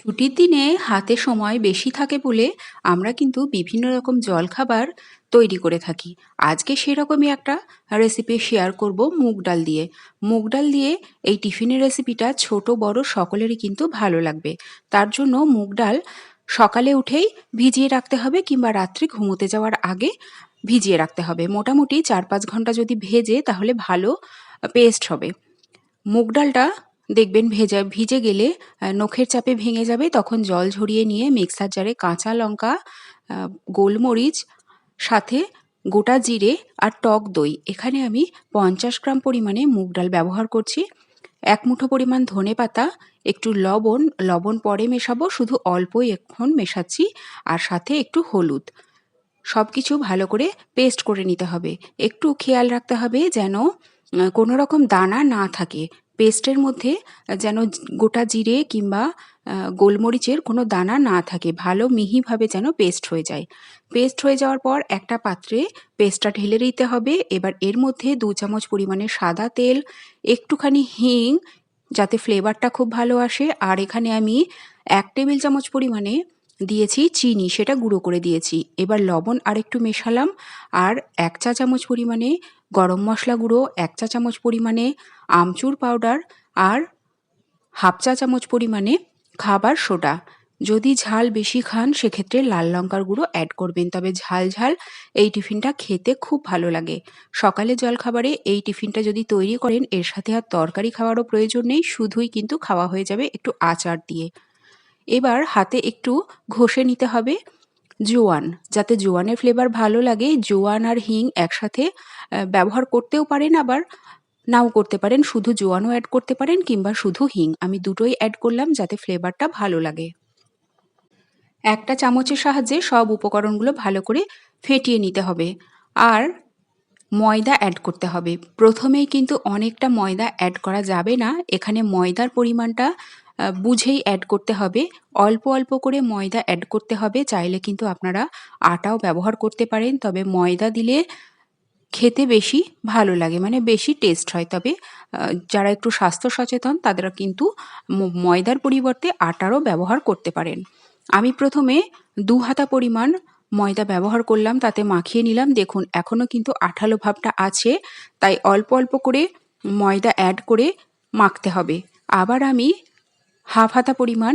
ছুটির দিনে হাতে সময় বেশি থাকে বলে আমরা কিন্তু বিভিন্ন রকম জলখাবার তৈরি করে থাকি। আজকে সেরকমই একটা রেসিপি শেয়ার করব মুগ ডাল দিয়ে। মুগ ডাল দিয়ে এই টিফিনের রেসিপিটা ছোট, বড় সকলেরই কিন্তু ভালো লাগবে। তার জন্য মুগ ডাল সকালে উঠেই ভিজিয়ে রাখতে হবে কিংবা রাত্রে ঘুমোতে যাওয়ার আগে ভিজিয়ে রাখতে হবে। মোটামুটি চার পাঁচ ঘণ্টা যদি ভেজে তাহলে ভালো পেস্ট হবে। মুগ ডালটা দেখবেন ভেজা, ভিজে গেলে নখের চাপে ভেঙে যাবে, তখন জল ঝরিয়ে নিয়ে মিক্সার জারে কাঁচা লঙ্কা গোলমরিচ, সাথে গোটা জিরে আর টক দই। এখানে আমি পঞ্চাশ গ্রাম পরিমাণে মুগ ডাল ব্যবহার করছি। এক মুঠো পরিমাণ ধনে পাতা, একটু লবণ লবণ পরে মেশাবো, শুধু অল্পই এখন মেশাচ্ছি, আর সাথে একটু হলুদ। সব কিছু ভালো করে পেস্ট করে নিতে হবে। একটু খেয়াল রাখতে হবে যেন কোনো রকম দানা না থাকে। পেস্টের মধ্যে যেন গোটা জিরে কিংবা গোলমরিচের কোনো দানা না থাকে, ভালো মিহিভাবে যেন পেস্ট হয়ে যায়। পেস্ট হয়ে যাওয়ার পর একটা পাত্রে পেস্টটা ঢেলে দিতে হবে। এবার এর মধ্যে দু চামচ পরিমাণে সাদা তেল, একটুখানি হিং, যাতে ফ্লেভারটা খুব ভালো আসে। আর এখানে আমি এক টেবিল চামচ পরিমাণে দিয়েছি চিনি, সেটা গুঁড়ো করে দিয়েছি। এবার লবণ আর একটু মেশালাম আর এক চা চামচ পরিমাণে গরম মশলা গুঁড়ো, এক চা চামচ পরিমাণে আমচুর পাউডার আর হাফ চা চামচ পরিমাণে খাবার সোডা। যদি ঝাল বেশি খান, সেক্ষেত্রে লাল লঙ্কার গুঁড়ো অ্যাড করবেন। তবে ঝাল ঝাল এই টিফিনটা খেতে খুব ভালো লাগে। সকালে জলখাবারে এই টিফিনটা যদি তৈরি করেন, এর সাথে আর তরকারি খাওয়ারও প্রয়োজন নেই, শুধুই কিন্তু খাওয়া হয়ে যাবে একটু আচার দিয়ে। এবার হাতে একটু ঘষে নিতে হবে জোয়ান, যাতে জোয়ানের ফ্লেভার ভালো লাগে। জোয়ান আর হিং একসাথে ব্যবহার করতেও পারেন, আবার নাও করতে পারেন। শুধু জোয়ানও অ্যাড করতে পারেন, কিংবা শুধু হিং। আমি দুটোই অ্যাড করলাম, যাতে ফ্লেভারটা ভালো লাগে। একটা চামচের সাহায্যে সব উপকরণগুলো ভালো করে ফেটিয়ে নিতে হবে। আর ময়দা অ্যাড করতে হবে। প্রথমেই কিন্তু অনেকটা ময়দা অ্যাড করা যাবে না। এখানে ময়দার পরিমাণটা বুঝেই অ্যাড করতে হবে। অল্প অল্প করে ময়দা অ্যাড করতে হবে, চাইলে কিন্তু আপনারা আটাও ব্যবহার করতে পারেন। তবে ময়দা দিলে খেতে বেশি ভালো লাগে মানে বেশি টেস্ট হয়। তবে যারা একটু স্বাস্থ্য সচেতন তারা কিন্তু ময়দার পরিবর্তে আটারও ব্যবহার করতে পারেন। আমি প্রথমে দু হাতা পরিমাণ ময়দা ব্যবহার করলাম, তাতে মাখিয়ে নিলাম। দেখুন, এখনও কিন্তু আঠালো ভাবটা আছে, তাই অল্প অল্প করে ময়দা অ্যাড করে মাখতে হবে। আবার আমি হাফ হাতা পরিমাণ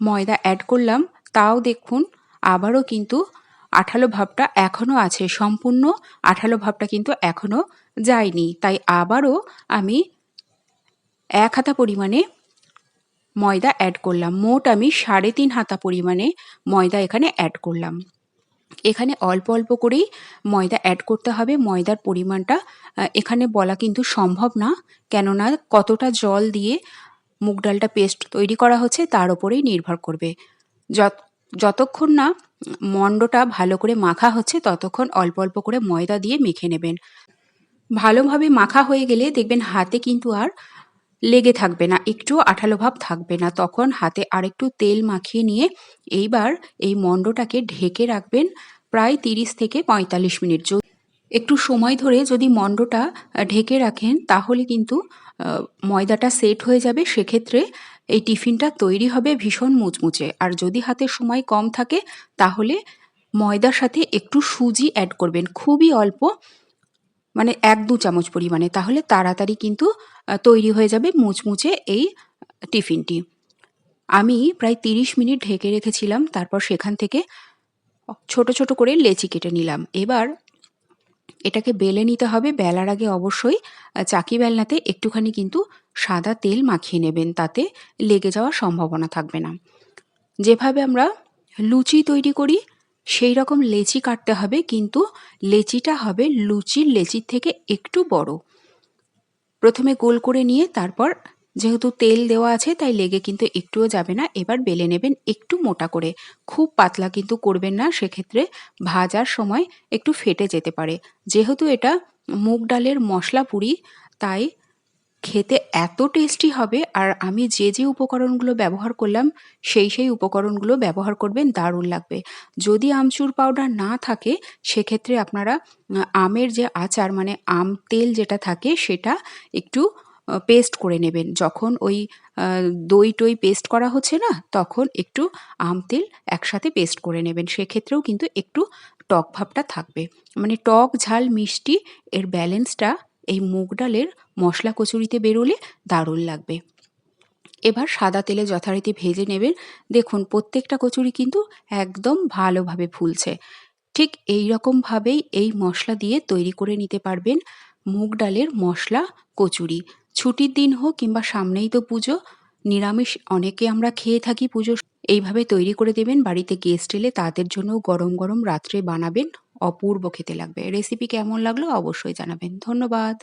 ময়দা অ্যাড করলাম, তাও দেখুন আবারও কিন্তু আঠালো ভাবটা এখনও আছে, সম্পূর্ণ আঠালো ভাবটা কিন্তু এখনও যায়নি। তাই আবারও আমি এক হাতা পরিমাণে ময়দা অ্যাড করলাম। মোট আমি সাড়ে তিন হাতা পরিমাণে ময়দা এখানে অ্যাড করলাম। এখানে অল্প অল্প করেই ময়দা অ্যাড করতে হবে। ময়দার পরিমাণটা এখানে বলা কিন্তু সম্ভব না, কেননা কতটা জল দিয়ে মুগ ডালটা পেস্ট তৈরি করা হচ্ছে, তার ওপরেই নির্ভর করবে। যত, যতক্ষণ না মণ্ডটা ভালো করে মাখা হচ্ছে, ততক্ষণ অল্প অল্প করে ময়দা দিয়ে মেখে নেবেন। ভালোভাবে মাখা হয়ে গেলে দেখবেন হাতে কিন্তু আর লেগে থাকবে না একটু আঠালো ভাব থাকবে না। তখন হাতে আরেকটু তেল মাখিয়ে নিয়ে এইবার এই মণ্ডটাকে ঢেকে রাখবেন প্রায় তিরিশ থেকে পঁয়তাল্লিশ মিনিট। একটু সময় ধরে যদি মণ্ডটা ঢেকে রাখেন, তাহলে কিন্তু ময়দাটা সেট হয়ে যাবে, সেক্ষেত্রে এই টিফিনটা তৈরি হবে ভীষণ মুচমুচে। আর যদি হাতে সময় কম থাকে, তাহলে ময়দার সাথে একটু সুজি অ্যাড করবেন। খুবই অল্প মানে এক দু চামচ পরিমাণে। তাহলে তাড়াতাড়ি কিন্তু তৈরি হয়ে যাবে মুচমুচে এই টিফিনটি। আমি প্রায় তিরিশ মিনিট ঢেকে রেখেছিলাম, তারপর সেখান থেকে ছোট ছোট করে লেচি কেটে নিলাম। এবার এটাকে বেলে নিতে হবে। বেলার আগে অবশ্যই চাকি বেলনাতে একটুখানি কিন্তু সাদা তেল মাখিয়ে নেবেন। তাতে লেগে যাওয়ার সম্ভাবনা থাকবে না। যেভাবে আমরা লুচি তৈরি করি, সেই রকম লেচি কাটতে হবে। কিন্তু লেচিটা হবে লুচির লেচির থেকে একটু বড়। প্রথমে গোল করে নিয়ে তারপর যেহেতু তেল দেওয়া আছে, তাই লেগে কিন্তু একটুও যাবে না। এবার বেলে নেবেন একটু মোটা করে। খুব পাতলা কিন্তু করবেন না, সেক্ষেত্রে ভাজার সময় একটু ফেটে যেতে পারে। যেহেতু এটা মুগ ডালের মশলা পুরি, তাই খেতে এত টেস্টি হবে, আর আমি যে যে উপকরণগুলো ব্যবহার করলাম, সেই সেই উপকরণগুলো ব্যবহার করবেন, দারুণ লাগবে। যদি আমচুর পাউডার না থাকে, সেক্ষেত্রে আপনারা আমের যে আচার মানে আম তেল যেটা থাকে, সেটা একটু পেস্ট করে নেবেন। যখন ওই দই টই পেস্ট করা হচ্ছে না, তখন একটু আম তেল একসাথে পেস্ট করে নেবেন। সেক্ষেত্রেও কিন্তু একটু টক ভাবটা থাকবে। মানে টক, ঝাল, মিষ্টি এর ব্যালেন্সটা এই মুগ ডালের মশলা কচুরিতে বেরোলে দারুণ লাগবে। এবার সাদা তেলে যথারীতি ভেজে নেবেন। দেখুন, প্রত্যেকটা কচুরি কিন্তু একদম ভালোভাবে ফুলছে। ঠিক এই রকমভাবেই এই মশলা দিয়ে তৈরি করে নিতে পারবেন মুগ ডালের মশলা কচুরি। ছুটির দিন হোক কিংবা সামনেই তো পুজো, নিরামিষ অনেকে আমরা খেয়ে থাকি পুজো এইভাবে তৈরি করে দেবেন। বাড়িতে গেস্ট এলে তাদের জন্য গরম গরম রাত্রে বানাবেন। অপূর্ব খেতে লাগবে। রেসিপি কেমন লাগল অবশ্যই জানাবেন। ধন্যবাদ।